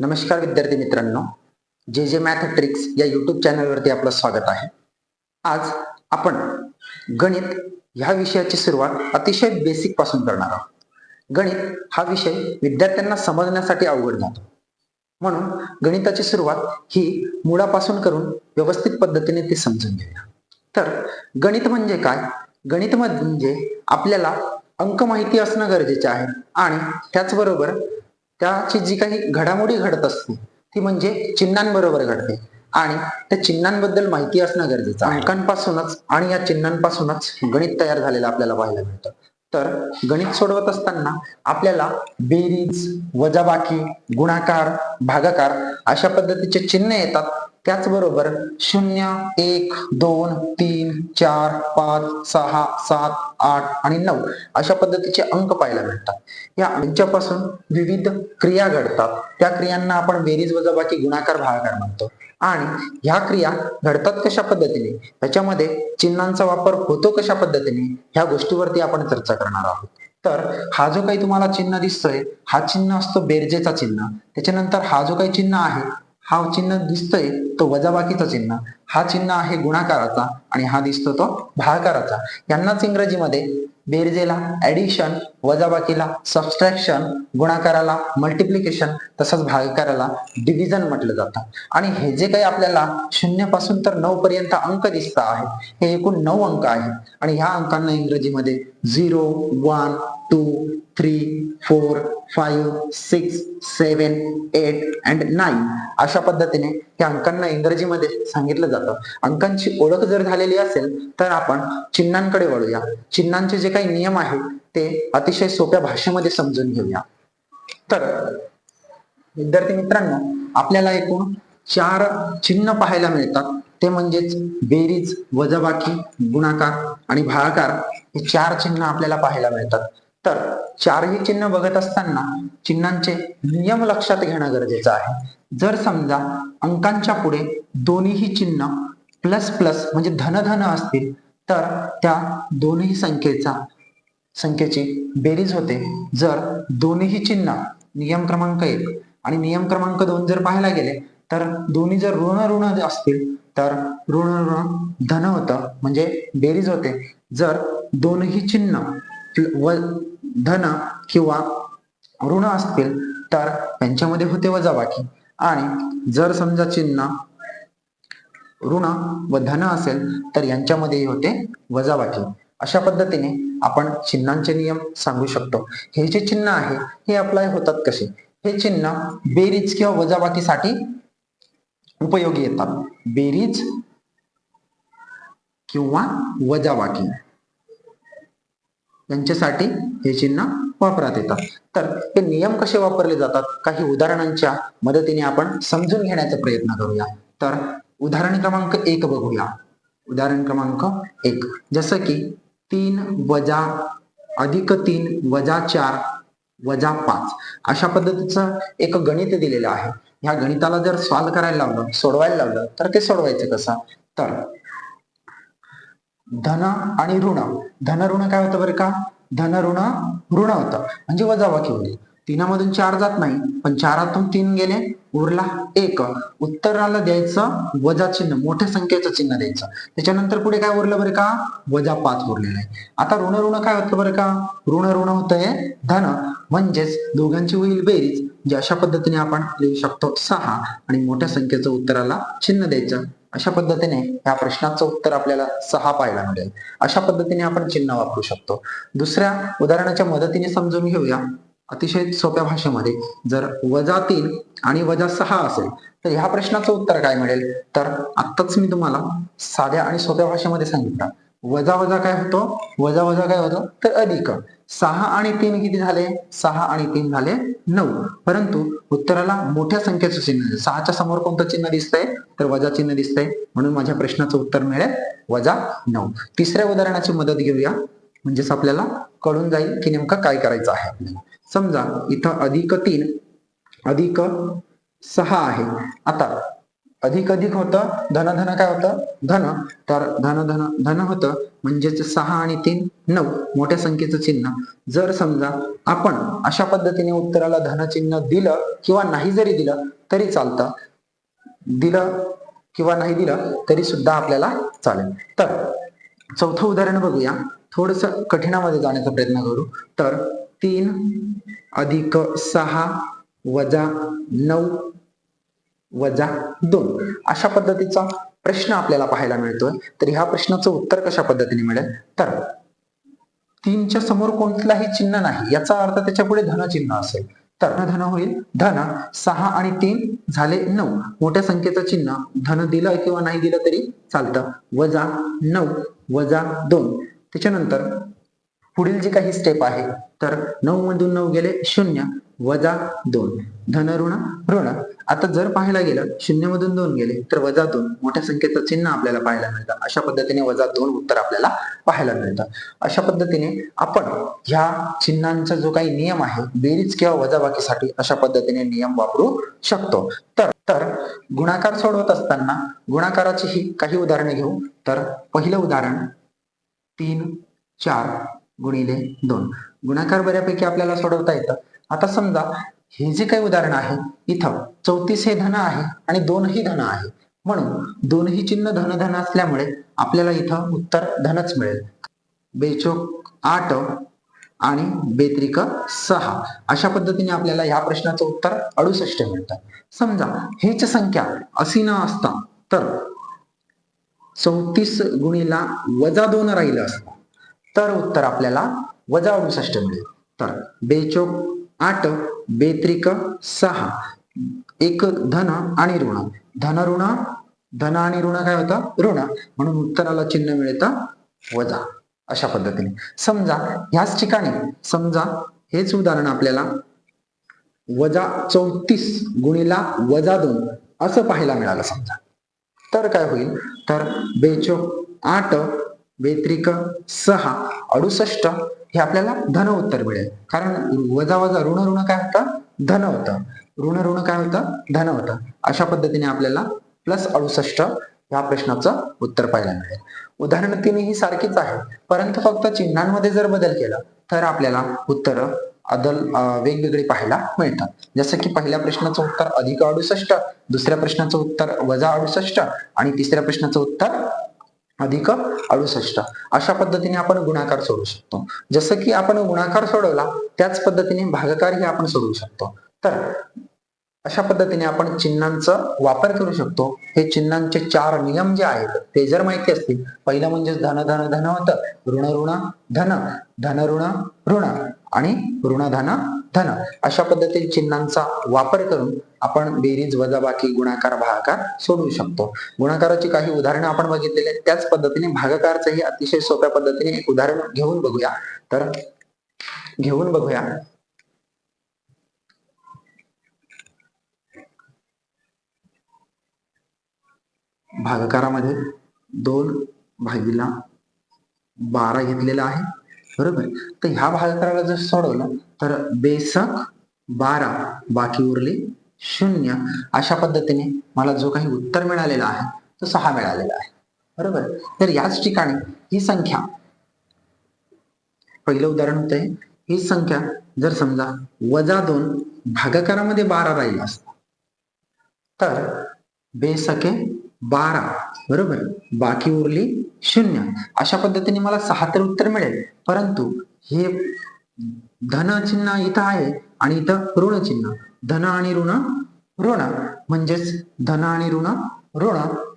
नमस्कार विद्यार्थी मित्रांनो. जे जे मॅथ ट्रिक्स या युट्यूब चॅनलवरती आपलं स्वागत आहे. आज आपण गणित ह्या विषयाची सुरुवात अतिशय बेसिकपासून करणार आहोत. गणित हा विषय विद्यार्थ्यांना समजण्यासाठी अवघड जातो. म्हणून गणिताची सुरुवात ही मुळापासून करून व्यवस्थित पद्धतीने ती समजून घेऊया. तर गणित म्हणजे काय? गणित म्हणजे आपल्याला अंक माहिती असणं गरजेचे आहे आणि त्याचबरोबर त्याची जी काही घडामोडी घडत असते ती म्हणजे चिन्हांबरोबर घडते. आणि त्या चिन्हांबद्दल माहिती असणं गरजेचं अंकांपासूनच आणि या चिन्हांपासूनच गणित तयार झालेलं आपल्याला पाहायला मिळतं. तर गणित सोडवत असताना आपल्याला बेरीज वजाबाकी गुणाकार भागाकार अशा पद्धतीचे चिन्ह येतात. त्याचबरोबर शून्य एक दोन तीन चार पाच सहा सात आठ आणि नऊ अशा पद्धतीचे अंक पाहायला मिळतात. या अंकापासून विविध क्रिया घडतात. त्या क्रियांना आपण बेरीज वजाबाकी गुणाकार भागाकार म्हणतो. आणि ह्या क्रिया घडतात कशा पद्धतीने? त्याच्यामध्ये चिन्हांचा वापर होतो कशा पद्धतीने? ह्या गोष्टीवरती आपण चर्चा करणार आहोत. तर हा जो काही तुम्हाला चिन्ह दिसतोय हा चिन्ह असतो बेरजेचा चिन्ह. त्याच्यानंतर हा जो काही चिन्ह आहे हा चिन्ह दिसतोय तो वजाबाकीचा चिन्ह. हा चिन्ह आहे गुणाकाराचा आणि हा दिसतो तो भागाकाराचा यांनाच इंग्रजीमध्ये बेरजेला ऍडिशन वजाबाकीला सबस्ट्रॅक्शन गुणाकाराला मल्टिप्लिकेशन तसंच भागाकाराला डिव्हिजन म्हटलं जातं. आणि हे जे काही आपल्याला शून्यपासून तर नऊ पर्यंत अंक दिसत आहेत हे एकूण नऊ अंक आहेत. आणि ह्या अंकांना इंग्रजीमध्ये zero one two three four five six seven eight and nine अशा पद्धतीने त्या अंकांना इंग्रजीमध्ये सांगितलं जातं. अंकांची ओळख जर झालेली असेल तर आपण चिन्हांकडे वळूया. चिन्हांचे जे काही नियम आहेत ते अतिशय सोप्या भाषेमध्ये समजून घेऊया. तर विद्यार्थी मित्रांनो आपल्याला एकूण चार चिन्ह पाहायला मिळतात. ते म्हणजेच बेरीज वजाबाकी गुणाकार आणि भागाकार हे चार चिन्ह आपल्याला पाहायला मिळतात. तर चारही चिन्ह बघत असताना चिन्हांचे नियम लक्षात घेणं गरजेचं आहे. जर समजा अंकांच्या पुढे दोन्हीही चिन्ह प्लस प्लस म्हणजे धन धन असतील तर त्या दोन्ही संख्येचा संख्येची बेरीज होते. जर दोन्हीही चिन्ह नियम क्रमांक एक आणि नियम क्रमांक दोन जर पाहायला गेले तर दोन्ही जर ऋण ऋण असतील तर ऋण ऋण धन होतं म्हणजे बेरीज होते. जर दोन्ही चिन्ह व धन किंवा ऋण असतील तर त्यांच्यामध्ये होते वजाबाकी. आणि जर समजा चिन्ह ऋण व धन असेल तर यांच्यामध्येही होते वजाबाकी. अशा पद्धतीने आपण चिन्हांचे नियम सांगू शकतो. हे जे चिन्ह आहे हे अप्लाय होतात कसे? हे चिन्ह बेरीज किंवा वजाबाकीसाठी उपयोगी येतात. बेरीज किंवा वजाबाकी. यांच्यासाठी हे चिन्ह वापरात येतात तर हे नियम कसे वापरले जातात? काही उदाहरणांच्या मदतीने आपण समजून घेण्याचा प्रयत्न करूया. तर उदाहरण क्रमांक एक बघूया. उदाहरण क्रमांक एक. जसं की तीन वजा अधिक तीन वजा चार वजा पाच. अशा पद्धतीचं एक गणित दिलेलं आहे. ह्या गणिताला जर सॉल्व्ह करायला लावलं सोडवायला लावलं तर ते सोडवायचं कसं? तर धन आणि ऋण. धन ऋण काय होतं बरं का? धन ऋण ऋण होतं. म्हणजे वजाबाकी होईल. तीनामधून चार जात नाही पण चारातून तीन गेले उरला एक. उत्तराला द्यायचं वजा चिन्ह मोठ्या संख्येचं चिन्ह द्यायचं. त्याच्यानंतर पुढे काय उरलं बरं का? वजा पाच उरलेलं आहे. आता ऋण ऋण काय होतं बरं का? ऋण ऋण होतंय धन. म्हणजेच दोघांची होईल बेरीज जे अशा पद्धतीने आपण लिहू शकतो. सहा. आणि मोठ्या संख्येचं उत्तराला चिन्ह द्यायचं. अशा पद्धतीने ह्या प्रश्नाचं उत्तर आपल्याला सहा पाहायला मिळेल. अशा पद्धतीने आपण चिन्ह वापरू शकतो. दुसऱ्या उदाहरणाच्या मदतीने समजून घेऊया. अतिशय सोप्या भाषेमध्ये जर वजा तीन आणि वजा सहा असेल तर ह्या प्रश्नाचं उत्तर काय मिळेल? तर आत्ताच मी तुम्हाला साध्या आणि सोप्या भाषेमध्ये सांगितलं. वजा वजा काय होतो? वजा वजा काय होतं? तर अधिक. सहा आणि तीन किती झाले? सहा आणि तीन झाले नऊ. परंतु उत्तराला मोठ्या संख्येचं चिन्ह सहाच्या समोर कोणतं चिन्ह दिसतंय? तर वजा चिन्ह दिसतंय. म्हणून माझ्या प्रश्नाचं उत्तर मिळेल वजा नऊ. तिसऱ्या उदाहरणाची मदत घेऊया. म्हणजेच आपल्याला कळून जाईल की नेमकं काय करायचं आहे आपल्याला. समजा इथं अधिक तीन अधिक सहा आहे. आता अधिक अधिक होतं धन धन काय होतं? धन. तर धन धन धन होतं म्हणजेच सहा आणि तीन नऊ. मोठ्या संख्येचं चिन्ह. जर समजा आपण अशा पद्धतीने उत्तराला धनचिन्ह दिलं किंवा नाही जरी दिलं तरी चालतं. दिलं किंवा नाही दिलं तरी सुद्धा आपल्याला चालेल. तर चौथं उदाहरण बघूया. थोडस कठीणामध्ये जाण्याचा प्रयत्न करू. तर तीन अधिक सहा वजा नऊ वजा दोन. अशा पद्धतीचा प्रश्न आपल्याला पाहायला मिळतोय. तर ह्या प्रश्नाचं उत्तर कशा पद्धतीने मिळेल? तर तीनच्या समोर कोणतलाही चिन्ह नाही याचा अर्थ त्याच्या पुढे धनचिन्ह असेल. तर धन होईल धन सहा आणि तीन झाले नऊ. मोठ्या संख्येचं चिन्ह धन दिलं किंवा नाही दिलं तरी चालतं. वजा नऊ वजा दोन. त्याच्यानंतर पुढील जी काही स्टेप आहे तर नऊ मधून नऊ गेले शून्य वजा दोन. धन ऋण ऋण. आता जर पाहायला गेलं शून्य मधून दोन गेले तर वजा दोन. मोठ्या संख्येचं चिन्ह आपल्याला पाहायला मिळतं. अशा पद्धतीने वजा दोन उत्तर आपल्याला पाहायला मिळतं. अशा पद्धतीने आपण ह्या चिन्हांचा जो काही नियम आहे बेरीज किंवा वजाबाकीसाठी अशा पद्धतीने नियम वापरू शकतो. तर तर गुणाकार सोडवत असताना गुणाकाराची ही काही उदाहरणे घेऊ. तर पहिलं उदाहरण तीन चार गुणिले दोन. गुणाकार बऱ्यापैकी आपल्याला सोडवता येतं. आता समजा हे जे काही उदाहरण आहे इथं चौतीस हे धन आहे आणि दोनही धन आहे. म्हणून दोनही चिन्ह धन धन असल्यामुळे आपल्याला इथं उत्तर धनच मिळेल. बेचोक आठ आणि बेत्रिक सहा. अशा पद्धतीने आपल्याला ह्या प्रश्नाचं उत्तर अडुसष्ट मिळतं. समजा हेच संख्या असी न असता तर चौतीस गुणीला वजा दोन राहिलं असतं. तर उत्तर आपल्याला वजा अडुसष्ट मिळेल. तर बेचोक आठ बेत्रिक सहा एक धन आणि ऋण. धन ऋण धन आणि ऋण काय होतं? ऋण. म्हणून उत्तराला चिन्ह मिळतं वजा. अशा पद्धतीने. समजा ह्याच ठिकाणी समजा हेच उदाहरण आपल्याला वजा चौतीस गुणीला वजा दोन असं पाहायला मिळालं समजा. तर काय होईल? तर बेचोक आठ व्यतिरिक सहा अडुसष्ट हे आपल्याला धन उत्तर मिळेल. कारण वजा वजा ऋण ऋण काय होतं? धन होतं. ऋण ऋण काय होतं? धन होतं. अशा पद्धतीने आपल्याला प्लस अडुसष्ट या प्रश्नाचं उत्तर पाहायला मिळेल. उदाहरण तिन्ही सारखीच आहे. परंतु फक्त चिन्हांमध्ये जर बदल केला तर आपल्याला उत्तर अदल वेगवेगळी पाहायला मिळतात. जसं की पहिल्या प्रश्नाचं उत्तर अधिक अडुसष्ट दुसऱ्या प्रश्नाचं उत्तर वजा अडुसष्ट आणि तिसऱ्या प्रश्नाचं उत्तर अधिक अडुसष्ट. अशा पद्धतीने आपण गुणाकार सोडवू शकतो. जसं की आपण गुणाकार सोडवला त्याच पद्धतीने भागाकारही आपण सोडवू शकतो. तर अशा पद्धतीने आपण चिन्हांचा वापर करू शकतो. हे चिन्हांचे चार नियम जे आहेत ते जर माहिती असतील पहिलं म्हणजे धन धन धन होतं. ऋण ऋण धन. धन ऋण ऋण. आणि ऋणधन धन अशा पद्धतीने चिन्हांचा वापर करून आपण बेरीज वजाबाकी गुणाकार भागाकार सोडवू शकतो. गुणाकाराची काही उदाहरणं आपण बघितलेली आहेत. त्याच पद्धतीने भागाकारचंही अतिशय सोप्या पद्धतीने एक उदाहरण घेऊन बघूया. तर घेऊन बघूया. भागाकारामध्ये दोन भागीला बारा घेतलेला आहे. बरोबर? तर ह्या भागाकाराला जर सोडवलं तर बेसक बारा बाकी उरले शून्य. अशा पद्धतीने मला जो काही उत्तर मिळालेला आहे तो सहा मिळालेला आहे. बरोबर? तर याच ठिकाणी ही संख्या पहिलं उदाहरण होते ही संख्या जर समजा वजा दोन भागाकारामध्ये बारा राहिला असता तर बेसके बारा बरोबर? बाकी उरली शून्य. अशा पद्धतीने मला सहा तर उत्तर मिळेल. परंतु हे धन चिन्ह इथं आहे आणि इथं ऋण चिन्ह. धन आणि ऋण ऋण. म्हणजेच धन आणि ऋण ऋण.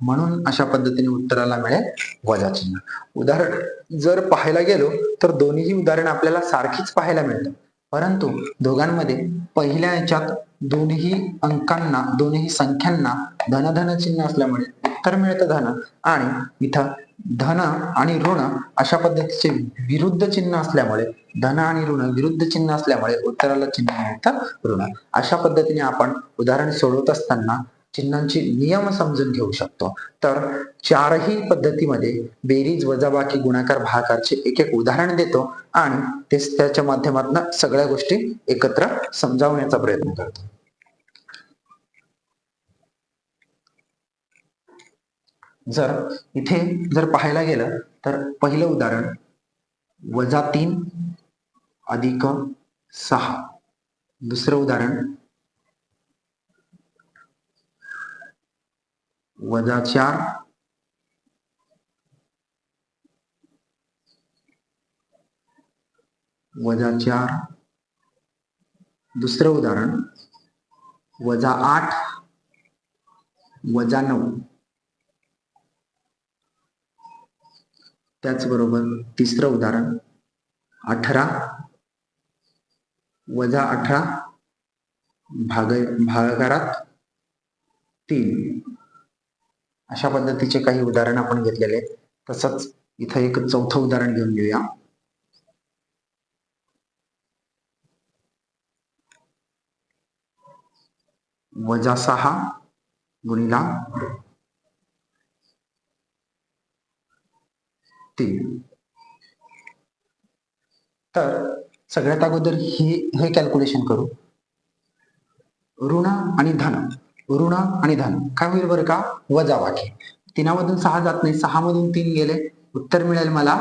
म्हणून अशा पद्धतीने उत्तराला मिळेल वजा चिन्ह. उदाहरण जर पाहायला गेलो तर दोन्हीही उदाहरण आपल्याला सारखीच पाहायला मिळतात. परंतु दोघांमध्ये पहिल्या याच्यात दोन्ही अंकांना दोन्ही संख्यांना धनधन चिन्ह असल्यामुळे उत्तर मिळतं धन. आणि इथं धन आणि ऋण अशा पद्धतीचे विरुद्ध चिन्ह असल्यामुळे धन आणि ऋण विरुद्ध चिन्ह असल्यामुळे उत्तराला चिन्ह मिळतं ऋण. अशा पद्धतीने आपण उदाहरण सोडवत असताना चिन्हांचे नियम समजून घेऊ शकतो. तर चारही पद्धतीमध्ये बेरीज वजाबाकी गुणाकार भागाकारचे एक एक उदाहरण देतो आणि तेच त्याच्या माध्यमातून सगळ्या गोष्टी एकत्र समजावण्याचा प्रयत्न करतो. जर इथे जर पाहायला गेलं तर पहिलं उदाहरण वजा तीन अधिक सहा. दुसरं उदाहरण वजा चार वजा चार. दुसरं उदाहरण वजा आठ वजा नऊ. त्याचबरोबर तिसरं उदाहरण अठरा वजा अठरा भाग भागाकारात तीन. अशा पद्धतीचे काही उदाहरण आपण घेतलेले तसंच इथं एक चौथं उदाहरण घेऊन घेऊया. वजा सहा गुणिला तीन तर सगळ्यात अगोदर ही हे कॅल्क्युलेशन करू. ऋण आणि धन. ऋण आणि धन. काय होईल बरं का? वजा वाकी. तिनामधून सहा जात नाही. सहा मधून तीन गेले. उत्तर मिळेल मला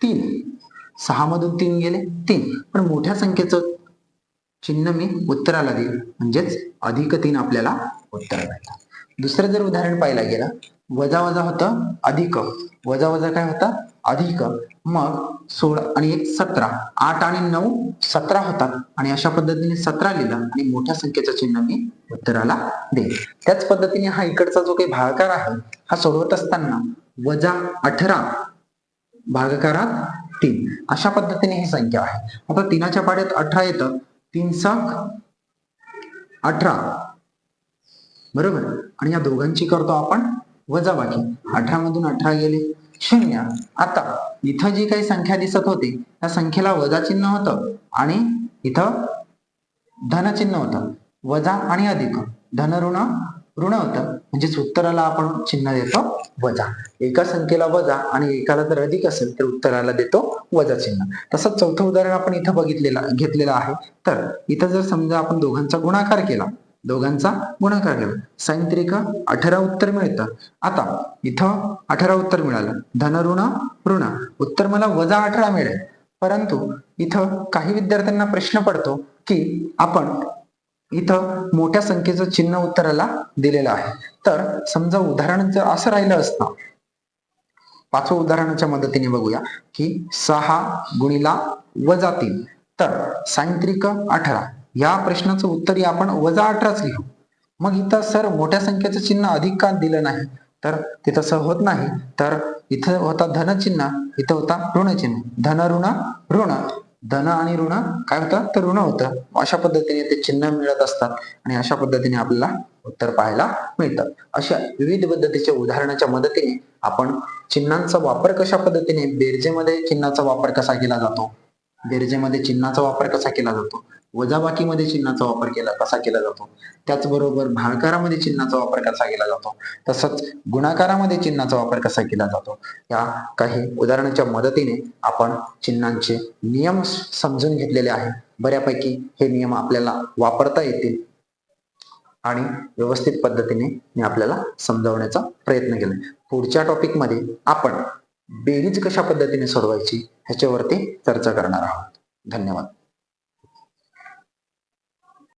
तीन. सहा मधून तीन गेले तीन. पण मोठ्या संख्येचं चिन्ह मी उत्तराला देईल. म्हणजेच अधिक तीन आपल्याला उत्तर मिळतात दुसरं जर उदाहरण पाहायला गेलं वजा वजा होतं अधिक. वजा वजा काय होतं? अधिक. मग सोळा आणि एक सतरा. आठ आणि नऊ सतरा होतात. आणि अशा पद्धतीने सतरा लिहिलं आणि मोठ्या संख्येचं चिन्ह मी उत्तराला देईल त्याच पद्धतीने हा इकडचा जो काही भागाकार आहे हा सोडवत असताना वजा अठरा भागाकारात तीन. अशा पद्धतीने ही संख्या आहे. आता तीनाच्या पाड्यात अठरा येतं. तीन सख अठरा. बरोबर? आणि या दोघांची करतो आपण वजाबाकी अठरा मधून अठरा गेले शून्य. आता इथं जी काही संख्या दिसत होती त्या संख्येला वजा चिन्ह होतं आणि इथं धनचिन्ह होतं. वजा आणि अधिक. धन ऋण ऋण होतं. म्हणजेच उत्तराला आपण चिन्ह देतो वजा. एका संख्येला वजा आणि एकाला जर अधिक असेल तर उत्तराला देतो वजा चिन्ह. तसंच चौथं उदाहरण आपण इथं बघितलेलं घेतलेलं आहे. तर इथं जर समजा आपण दोघांचा गुणाकार केला दोघांचा गुणाकार केला. साईन त्रिका अठरा उत्तर मिळतं. आता इथं अठरा उत्तर मिळालं. धन ऋण ऋण. उत्तर मला वजा अठरा मिळेल. परंतु इथं काही विद्यार्थ्यांना प्रश्न पडतो की आपण इथं मोठ्या संख्येचं चिन्ह उत्तराला दिलेलं आहे. तर समजा उदाहरण जर असं राहिलं असतं पाचवं उदाहरणाच्या मदतीने बघूया की सहा गुणिला वजा तीन. तर सायंत्रिक अठरा. या प्रश्नाचं उत्तरी आपण वजा अठराच लिहू. मग इथं सर मोठ्या संख्येचं चिन्ह अधिक का दिलं नाही? तर ते तसं होत नाही. तर इथं होता धनचिन्ह इथं होता ऋणचिन्ह. धन ऋण ऋण. धन आणि ऋण काय होतं? तर ऋण होतं. अशा पद्धतीने ते चिन्ह मिळत असतात आणि अशा पद्धतीने आपल्याला उत्तर पाहायला मिळतं. अशा विविध पद्धतीच्या उदाहरणाच्या मदतीने आपण चिन्हांचा वापर कशा पद्धतीने बेरजेमध्ये चिन्हाचा वापर कसा केला जातो? बेरजेमध्ये चिन्हाचा वापर कसा केला जातो? वजाबाकीमध्ये चिन्हाचा वापर केला कसा केला जातो? त्याचबरोबर भागाकारामध्ये चिन्हाचा वापर कसा केला जातो? तसंच गुणाकारामध्ये चिन्हाचा वापर कसा केला जातो? या काही उदाहरणाच्या मदतीने आपण चिन्हांचे नियम समजून घेतलेले आहे बऱ्यापैकी हे नियम आपल्याला वापरता येतील आणि व्यवस्थित पद्धतीने मी आपल्याला समजावण्याचा प्रयत्न केला. पुढच्या टॉपिकमध्ये आपण बेरीज कशा पद्धतीने सोडवायची ह्याच्यावरती चर्चा करणार आहोत. धन्यवाद.